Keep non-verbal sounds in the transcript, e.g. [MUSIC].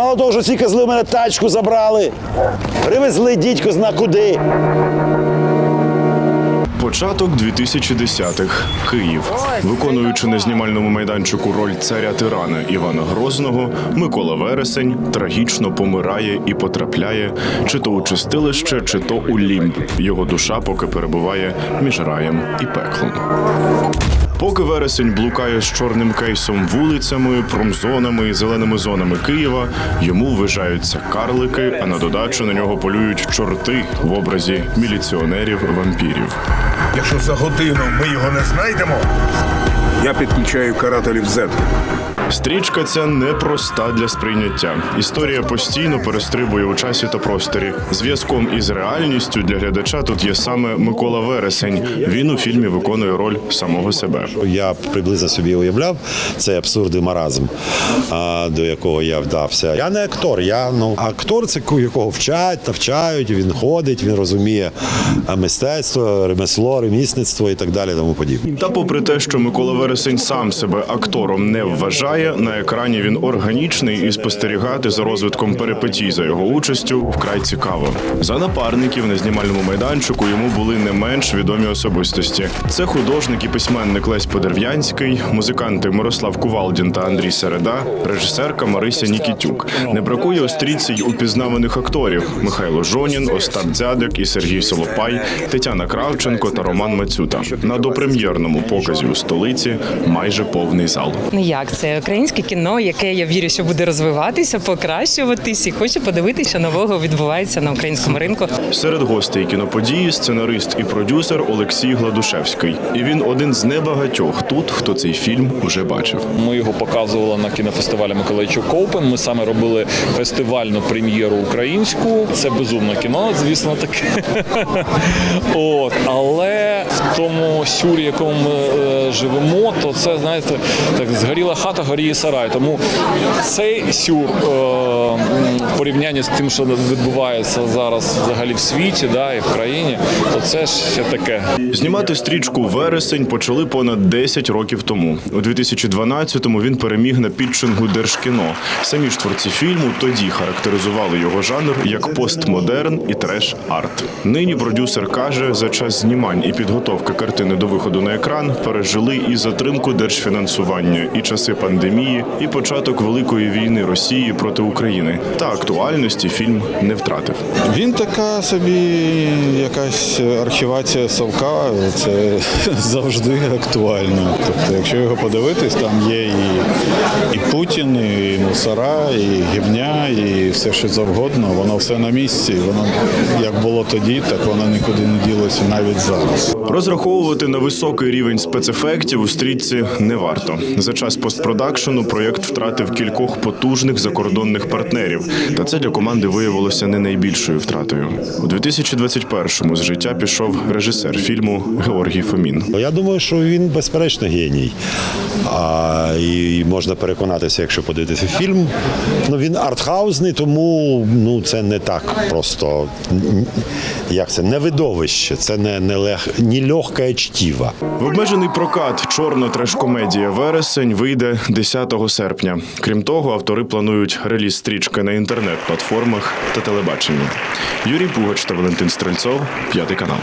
Мало того, що ці козли в мене тачку забрали. Привезли дідько зна куди. Початок 2010-х. Київ. Виконуючи на знімальному майданчику роль царя тирана Івана Грозного, Микола Вересень трагічно помирає і потрапляє чи то у чистилище, чи то у лімб. Його душа поки перебуває між раєм і пеклом. Поки вересень блукає з чорним кейсом вулицями, промзонами і зеленими зонами Києва, йому ввижаються карлики, а на додачу на нього полюють чорти в образі міліціонерів-вампірів. Якщо за годину ми його не знайдемо, я підключаю карателів Z. Стрічка ця непроста для сприйняття. Історія постійно перестрибує у часі та просторі. Зв'язком із реальністю для глядача тут є саме Микола Вересень. Він у фільмі виконує роль самого себе. Я приблизно собі уявляв цей абсурд і маразм, до якого я вдався. Я не актор, я ну актор це якого вчать, навчають. Він ходить, він розуміє мистецтво, ремесло, ремісництво і так далі. Тому подібне. Та попри те, що Микола Вересень сам себе актором не вважає, на екрані він органічний і спостерігати за розвитком перипетій за його участю вкрай цікаво. За напарників на знімальному майданчику йому були не менш відомі особистості. Це художник і письменник Лесь Подерв'янський, музиканти Мирослав Кувалдін та Андрій Середа, режисерка Марися Нікітюк. Не бракує остріці упізнаваних акторів Михайло Жонін, Остап Дзядик і Сергій Солопай, Тетяна Кравченко та Роман Мацюта. На допрем'єрному показі у столиці майже повний зал. Як це українське кіно, яке я вірю, що буде розвиватися, покращуватись, і хочу подивитися, що нового відбувається на українському ринку. Серед гостей кіноподії сценарист і продюсер Олексій Гладушевський. І він один з небагатьох тут, хто цей фільм вже бачив. Ми його показували на кінофестивалі Миколайчук Оупен. Ми саме робили фестивальну прем'єру українську. Це безумне кіно, звісно, таке. [LAUGHS] От, але в тому сюрі, якому ми е, живемо, то це знаєте, так згоріла хата, горіє сарай. Тому цей сюр е, в порівнянні з тим, що відбувається зараз взагалі в світі, да, і в країні, то це ж ще таке. Знімати стрічку Вересень почали понад 10 років тому. У 2012-му він переміг на підчингу Держкіно. Самі ж творці фільму тоді характеризували його жанр як постмодерн і треш-арт. Нині продюсер каже, за час знімань і підготовки картини до виходу на екран пережили і затримку держфінансування, і часи пандемії, і початок великої війни Росії проти України. Та актуальності фільм не втратив. Він така собі якась архівація совка, це [LAUGHS] завжди актуально. Тобто, якщо його подивитись, там є і, і Путін, і мусора, і гівня, і все що завгодно. Воно все на місці. Воно як було тоді, так воно нікуди не ділося навіть зараз. Розраховувати на високий рівень спецефектів у стрічці не варто. За час постпродакшену проєкт втратив кількох потужних закордонних партнерів, та це для команди виявилося не найбільшою втратою. У 2021-му з життя пішов режисер фільму Георгій Фомін. Я думаю, що він безперечно геній. А, і можна переконатися, якщо подивитися фільм. Ну він артхаузний, тому ну це не так просто. Як це? Не видовище, це не, не, лег, не легке чтіва. В обмежений прокат чорна треш-комедія Вересень вийде 10 серпня. Крім того, автори планують реліз стрічки на інтернет-платформах та телебаченні. Юрій Пугач та Валентин Стрельцов, п'ятий канал.